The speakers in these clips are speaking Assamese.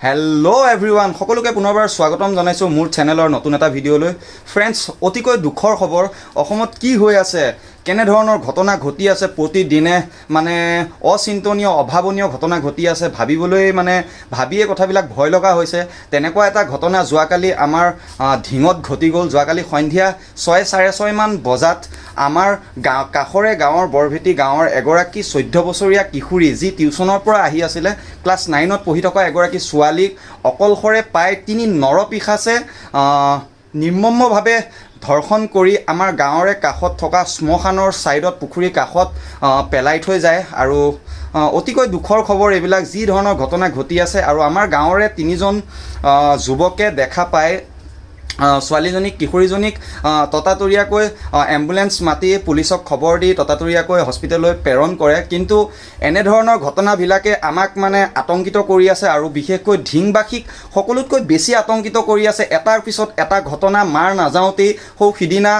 হেল্ল' এভৰিৱান সকলোকে পুনৰবাৰ স্বাগতম জনাইছোঁ মোৰ চেনেলৰ নতুন এটা ভিডিঅ'লৈ ফ্ৰেণ্ডছ অতিকৈ দুখৰ খবৰ। অসমত কি হৈ আছে? কেনেধৰণৰ ঘটনা ঘটি আছে প্ৰতিদিনে? মানে অচিন্তনীয়, অভাৱনীয় ঘটনা ঘটি আছে ভাবিবলৈ মানে ভাবিয়ে কথাবিলাক ভয় লগা হৈছে। তেনেকুৱা এটা ঘটনা যোৱাকালি আমাৰ ঢিঙত ঘটি গ'ল। যোৱাকালি সন্ধিয়া ছয়, চাৰে ছয়মান বজাত আমাৰ গাঁও কাষৰে গাঁৱৰ বৰভেটি গাঁৱৰ এগৰাকী চৈধ্য বছৰীয়া কিশোৰী, যি টিউচনৰ পৰা আহি আছিলে, ক্লাছ নাইনত পঢ়ি থকা এগৰাকী ছোৱালীক অকলশৰে প্ৰায় তিনি নৰপিশাচে নিৰ্মমভাৱে ধৰ্ষণ কৰি আমাৰ গাঁৱৰে কাষত থকা শ্মশানৰ ছাইডত পুখুৰীৰ কাষত পেলাই থৈ যায় আৰু অতিকৈ দুখৰ খবৰ এইবিলাক যি ধৰণৰ ঘটনা ঘটি আছে আৰু আমাৰ গাঁৱৰে তিনিজন যুৱকে দেখা পায়। ছোৱালীজনীক কিশোৰীজনীক আহ, এম্বুলেঞ্চ মাতি পুলিচক খবৰ দি ততাতৈয়াকৈ হস্পিটেললৈ প্ৰেৰণ কৰে। কিন্তু এনেধৰণৰ ঘটনাবিলাকে আমাক মানে আতংকিত কৰি আছে আৰু বিশেষকৈ ঢিংবাসীক সকলোতকৈ বেছি আতংকিত কৰি আছে। এটাৰ পিছত এটা ঘটনা মাৰ নাযাওঁতেই সৌ সিদিনা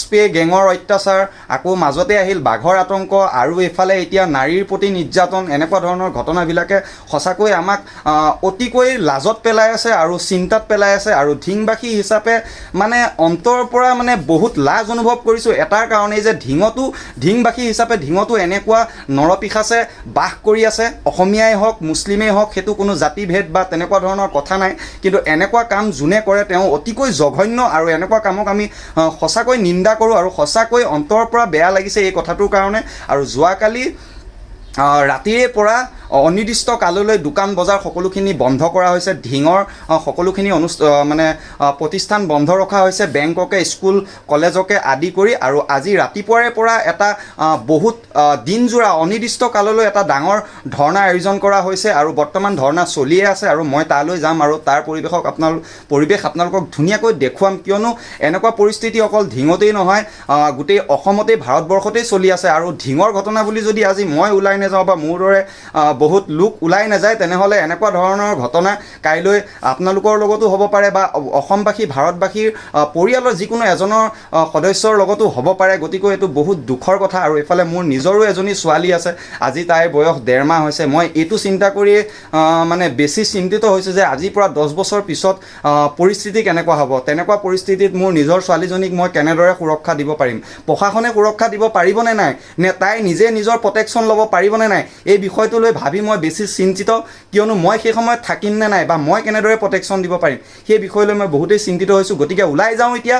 স্পে গেঙৰ অত্যাচাৰ আকৌ মাজতে আহিল বাঘৰ আতংক আৰু এইফালে এতিয়া নাৰীৰ প্ৰতি নিৰ্যাতন এনেকুৱা ধৰণৰ ঘটনাবিলাকে সঁচাকৈ আমাক অতিকৈ লাজত পেলাই আছে আৰু চিন্তাত পেলাই আছে। আৰু ঢিংবাসী হিচাপে মানে অন্তৰৰ পৰা মানে বহুত লাজ অনুভৱ কৰিছোঁ। এটাৰ কাৰণেই যে ঢিঙতো ঢিংবাসী হিচাপে ঢিঙতো এনেকুৱা নৰপিশাচে বাস কৰি আছে। অসমীয়াই হওক মুছলিমেই হওক সেইটো কোনো জাতিভেদ বা তেনেকুৱা ধৰণৰ কথা নাই। কিন্তু এনেকুৱা কাম যোনে কৰে তেওঁ অতিকৈ জঘন্য আৰু এনেকুৱা কামক আমি সঁচাকৈ নিন্দা কৰোঁ আৰু সঁচাকৈ অন্তৰৰ পৰা বেয়া লাগিছে এই কথাটোৰ কাৰণে। আৰু যোৱাকালি ৰাতিৰে পৰা অনিৰ্দিষ্ট কাললৈ দোকান বজাৰ সকলোখিনি বন্ধ কৰা হৈছে ঢিঙৰ সকলোখিনি আহ, মানে প্ৰতিষ্ঠান বন্ধ ৰখা হৈছে বেংককে স্কুল কলেজকে আদি কৰি আৰু আজি ৰাতিপুৱাৰে পৰা এটা বহুত দিনজোৰা অনিৰ্দিষ্ট কাললৈ এটা ডাঙৰ ধৰ্ণা আয়োজন কৰা হৈছে আৰু বৰ্তমান ধৰ্ণা চলিয়ে আছে আৰু মই তালৈ যাম আৰু তাৰ পৰিৱেশক আপোনালোক পৰিৱেশ আপোনালোকক ধুনীয়াকৈ দেখুৱাম কিয়নো এনেকুৱা পৰিস্থিতি অকল ঢিঙতেই নহয় গোটেই অসমতেই ভাৰতবৰ্ষতেই চলি আছে আৰু ঢিঙৰ ঘটনা বুলি যদি আজি মই ওলাই নাযাওঁ বা মোৰ দৰে বহুত লোক ওলাই নাযায় তেনেহ'লে এনেকুৱা ধৰণৰ ঘটনা কাইলৈ আপোনালোকৰ লগতো হ'ব পাৰে বা অসমবাসী ভাৰতবাসীৰ পৰিয়ালৰ যিকোনো এজনৰ সদস্যৰ লগতো হ'ব পাৰে। গতিকে এইটো বহুত দুখৰ কথা আৰু এইফালে মোৰ নিজৰো এজনী ছোৱালী আছে। আজি তাইৰ বয়স ডেৰ মাহ হৈছে। মই এইটো চিন্তা কৰিয়ে মানে বেছি চিন্তিত হৈছোঁ যে আজিৰ পৰা দহ বছৰ পিছত পৰিস্থিতি কেনেকুৱা হ'ব? তেনেকুৱা পৰিস্থিতিত মোৰ নিজৰ ছোৱালীজনীক মই কেনেদৰে সুৰক্ষা দিব পাৰিম? প্ৰশাসনে সুৰক্ষা দিব পাৰিবনে নাই? নে তাই নিজে নিজৰ প্ৰটেকশ্যন ল'ব পাৰিবনে নাই? এই বিষয়টো লৈ ভাবি মই বেছি চিন্তিত কিয়নো মই সেই সময়ত থাকিম নে নাই বা মই কেনেদৰে প্ৰটেকশ্যন দিব পাৰিম? সেই বিষয়লৈ মই বহুতেই চিন্তিত হৈছোঁ। গতিকে ওলাই যাওঁ এতিয়া।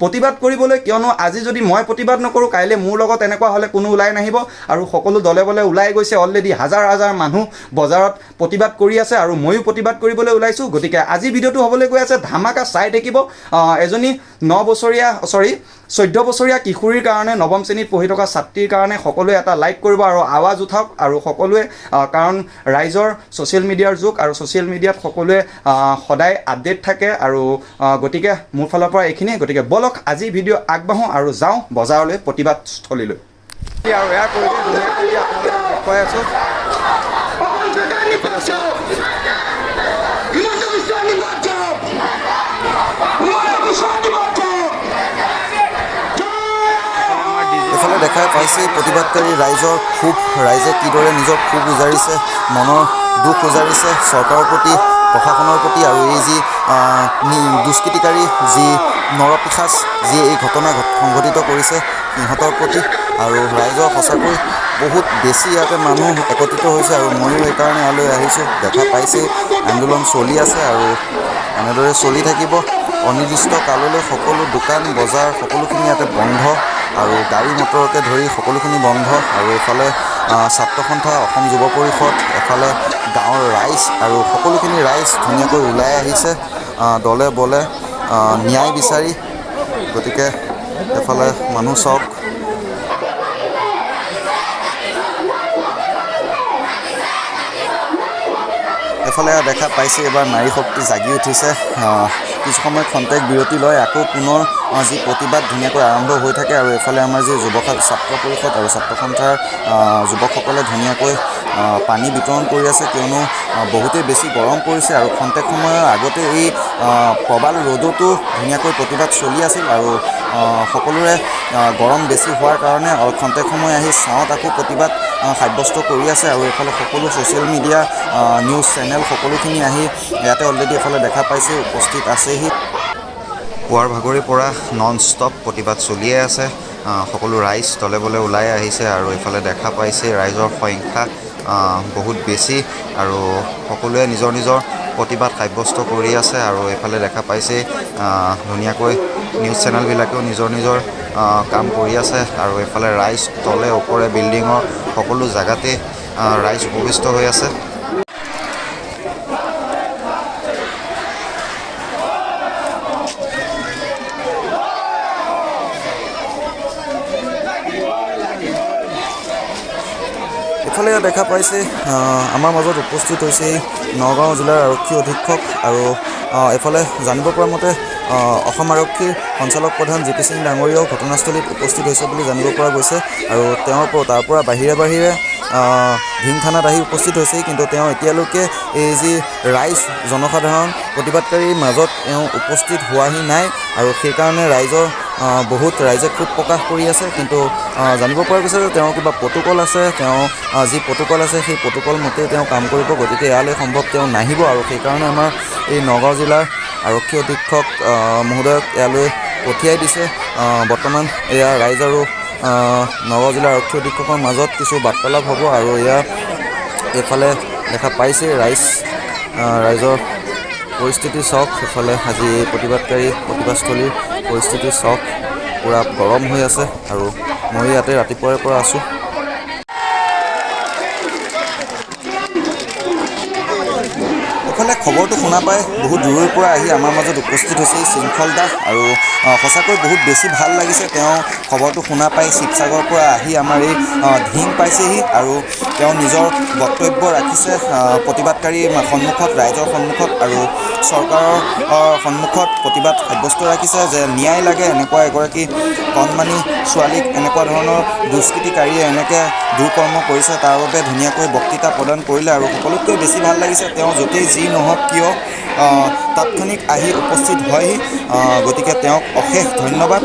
প্ৰতিবাদ কৰিবলৈ কিয়নো আজি যদি মই প্ৰতিবাদ নকৰোঁ কাইলৈ মোৰ লগত এনেকুৱা হ'লে কোনো ওলাই নাহিব। আৰু সকলো দলে বলে ওলাই গৈছে। অলৰেডি হাজাৰ হাজাৰ মানুহ বজাৰত প্ৰতিবাদ কৰি আছে আৰু ময়ো প্ৰতিবাদ কৰিবলৈ ওলাইছোঁ। গতিকে আজি ভিডিঅ'টো হ'বলৈ গৈ আছে। ধামাকা চাই থাকিব এজনী ন বছৰীয়া চৰি চৈধ্য বছৰীয়া কিশোৰীৰ কাৰণে নৱম শ্ৰেণীত পঢ়ি থকা ছাত্ৰীৰ কাৰণে সকলোৱে এটা লাইক কৰিব আৰু আৱাজ উঠাওক আৰু সকলোৱে কাৰণ ৰাইজৰ ছ'চিয়েল মিডিয়াৰ যুগ আৰু ছ'চিয়েল মিডিয়াত সকলোৱে সদায় আপডেট থাকে আৰু গতিকে মোৰ ফালৰ পৰা এইখিনিয়ে। গতিকে বলক আজি ভিডিঅ' আগবাঢ়োঁ আৰু যাওঁ বজাৰলৈ প্ৰতিবাদস্থলীলৈ। দেখুৱাই আছোঁ। দেখা পাইছে। প্ৰতিবাদকাৰী ৰাইজৰ ক্ষোভ, ৰাইজে কিদৰে নিজৰ ক্ষোভ উজাৰিছে, মনৰ দুখ উজাৰিছে, চৰকাৰৰ প্ৰতি, প্ৰশাসনৰ প্ৰতি আৰু এই যি দুষ্কৃতিকাৰী যি নৰপিশাচ, যিয়ে এই ঘটনা সংঘটিত কৰিছে, সিহঁতৰ প্ৰতি আৰু ৰাইজৰ সঁচাকৈ বহুত বেছি ইয়াতে মানুহ একত্ৰিত হৈছে আৰু ময়ো সেইকাৰণে ইয়ালৈ আহিছোঁ। দেখা পাইছে আন্দোলন চলি আছে আৰু এনেদৰে চলি থাকিব। অনিৰ্দিষ্ট কাললৈ সকলো দোকান বজাৰ সকলোখিনি ইয়াতে বন্ধ আৰু গাড়ী মটৰকে ধৰি সকলোখিনি বন্ধ আৰু এইফালে ছাত্ৰ সন্থা অসম যুৱ পৰিষদ এফালে গাঁৱৰ ৰাইজ আৰু সকলোখিনি ৰাইজ ধুনীয়াকৈ ওলাই আহিছে আহ, দলে বলে ন্যায় বিচাৰি। গতিকে এফালে মানুহ চাওক। এফালে দেখা পাইছে এবাৰ নাৰী শক্তি জাগি উঠিছে। কিছু সময় খন্তেক বিৰতি লয় আকৌ পুনৰ যি প্ৰতিবাদ ধুনীয়াকৈ আৰম্ভ হৈ থাকে আৰু এইফালে আমাৰ যি যুৱ ছাত্ৰ পৰিষদ আৰু ছাত্ৰ সন্থাৰ যুৱকসকলে ধুনীয়াকৈ পানী বিতৰণ কৰি আছে কিয়নো বহুতেই বেছি গৰম পৰিছে আৰু খন্তেক সময়ৰ আগতে এই প্ৰবাল ৰ'দতো ধুনীয়াকৈ প্ৰতিবাদ চলি আছিল আৰু সকলোৰে গৰম বেছি হোৱাৰ কাৰণে খন্তেক সময় আহি ছাঁত আকৌ প্ৰতিবাদ সাব্যস্ত কৰি আছে আৰু এইফালে সকলো ছ'চিয়েল মিডিয়া নিউজ চেনেল সকলোখিনি আহি ইয়াতে অলৰেডি এইফালে দেখা পাইছে উপস্থিত আছেহি। পুৱাৰ ভাগৰিৰ পৰা নন ষ্টপ প্ৰতিবাদ চলিয়ে আছে সকলো ৰাইজ তলে বলে ওলাই আহিছে আৰু এইফালে দেখা পাইছে ৰাইজৰ সংখ্যা বহুত বেছি আৰু সকলোৱে নিজৰ নিজৰ প্ৰতিবাদ সাব্যস্ত কৰি আছে আৰু এইফালে দেখা পাইছে ধুনীয়াকৈ নিউজ চেনেলবিলাকেও নিজৰ নিজৰ কাম কৰি আছে আৰু এইফালে ৰাইজ তলে ওপৰে বিল্ডিঙৰ সকলো জেগাতে ৰাইজ উপবিষ্ট হৈ আছে। ইফালে দেখা পাইছে আমাৰ মাজত উপস্থিত হৈছে নগাঁও জিলাৰ আৰক্ষী অধীক্ষক আৰু আহ, এইফালে জানিব পৰা মতে অসম আৰক্ষীৰ সঞ্চালক প্ৰধান জি পি সিং ডাঙৰীয়াও ঘটনাস্থলীত উপস্থিত হৈছে বুলি জানিব পৰা গৈছে আৰু তেওঁৰ পৰা তাৰ পৰা বাহিৰে বাহিৰে ভীম থানাত আহি উপস্থিত হৈছেহি কিন্তু তেওঁ এতিয়ালৈকে এই যি ৰাইজ জনসাধাৰণ প্ৰতিবাদকাৰীৰ মাজত তেওঁ উপস্থিত হোৱাহি নাই আৰু সেইকাৰণে ৰাইজৰ বহুত ৰাইজে ক্ষোভ প্ৰকাশ কৰি আছে কিন্তু জানিব পৰা গৈছে যে তেওঁৰ কিবা প্ৰট'কল আছে তেওঁ যি প্ৰট'কল আছে সেই প্ৰট'কল মতেই তেওঁ কাম কৰিব গতিকে ইয়ালৈ সম্ভৱ তেওঁ নাহিব আৰু সেইকাৰণে আমাৰ এই নগাঁও জিলাৰ আৰক্ষী অধীক্ষক মহোদয়ক ইয়ালৈ পঠিয়াই দিছে। বৰ্তমান এয়া ৰাইজ আৰু নগাঁও জিলাৰ আৰক্ষী অধীক্ষকৰ মাজত কিছু বাৰ্তালাপ হ'ব আৰু এয়া এইফালে দেখা পাইছে ৰাইজ ৰাইজৰ পৰিস্থিতি চাওক। সেইফালে আজি প্ৰতিবাদকাৰী প্ৰতিবাদস্থলীৰ পৰিস্থিতি চাওক পূৰা গৰম হৈ আছে আৰু মই ইয়াতে ৰাতিপুৱাৰে পৰা আছোঁ। ইফালে খবৰটো শুনা পাই বহুত দূৰৰ পৰা আহি আমাৰ মাজত উপস্থিত হৈছে শৃংখল দাস আৰু সঁচাকৈ বহুত বেছি ভাল লাগিছে তেওঁ খবৰটো শুনা পাই শিৱসাগৰৰ পৰা আহি আমাৰ এই ঢিং পাইছেহি আৰু তেওঁ নিজৰ বক্তব্য ৰাখিছে প্ৰতিবাদকাৰীৰ সন্মুখত ৰাইজৰ সন্মুখত আৰু চৰকাৰৰ সন্মুখত প্ৰতিবাদ সাব্যস্ত ৰাখিছে যে ন্যায় লাগে এনেকুৱা এগৰাকী কণমানি ছোৱালীক এনেকুৱা ধৰণৰ দুষ্কৃতিকাৰীয়ে এনেকৈ দুৰ্কৰ্ম কৰিছে তাৰ বাবে ধুনীয়াকৈ বক্তৃতা প্ৰদান কৰিলে আৰু সকলোতকৈ বেছি ভাল লাগিছে তেওঁ য'তেই যি নহওক কিয় তাৎক্ষণিক আহি উপস্থিত হয়হি। গতিকে তেওঁক অশেষ ধন্যবাদ।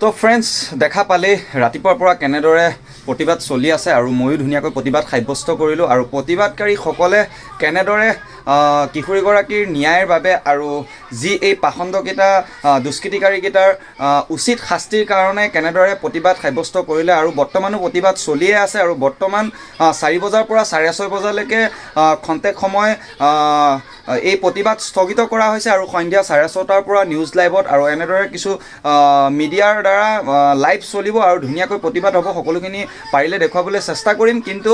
তো ফ্ৰেণ্ডছ দেখা পালেই। ৰাতিপুৱাৰ পৰা কেনেদৰে প্ৰতিবাদ চলি আছে আৰু ময়ো ধুনীয়াকৈ প্ৰতিবাদ সাব্যস্ত কৰিলোঁ আৰু প্ৰতিবাদকাৰীসকলে কেনেদৰে কিশোৰীগৰাকীৰ ন্যায়ৰ বাবে আৰু যি এই পাখণ্ডকেইটা দুষ্কৃতিকাৰীকেইটাৰ উচিত শাস্তিৰ কাৰণে কেনেদৰে প্ৰতিবাদ সাব্যস্ত কৰিলে আৰু বৰ্তমানো প্ৰতিবাদ চলিয়ে আছে আৰু বৰ্তমান চাৰি বজাৰ পৰা চাৰে ছয় বজালৈকে খন্তেক সময় এই প্ৰতিবাদ স্থগিত কৰা হৈছে আৰু সন্ধিয়া চাৰে ছটাৰ পৰা নিউজ লাইভত আৰু এনেদৰে কিছু মিডিয়াৰ দ্বাৰা লাইভ চলিব আৰু ধুনীয়াকৈ প্ৰতিবাদ হ'ব সকলোখিনি পাৰিলে দেখুৱাবলৈ চেষ্টা কৰিম। কিন্তু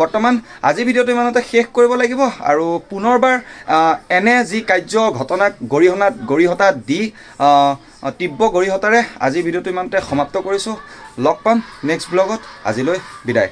বৰ্তমান আজি ভিডিঅ'টো ইমানতে শেষ কৰিব লাগিব আৰু পুনৰবাৰ এনে যি কাৰ্য ঘটনাক গৰিহণাত গৰিহতা দি তীব্ৰ গৰিহতাৰে আজি ভিডিঅ'টো ইমানতে সমাপ্ত কৰিছোঁ। লগ পাম নেক্সট ব্লগত। আজিলৈ বিদায়।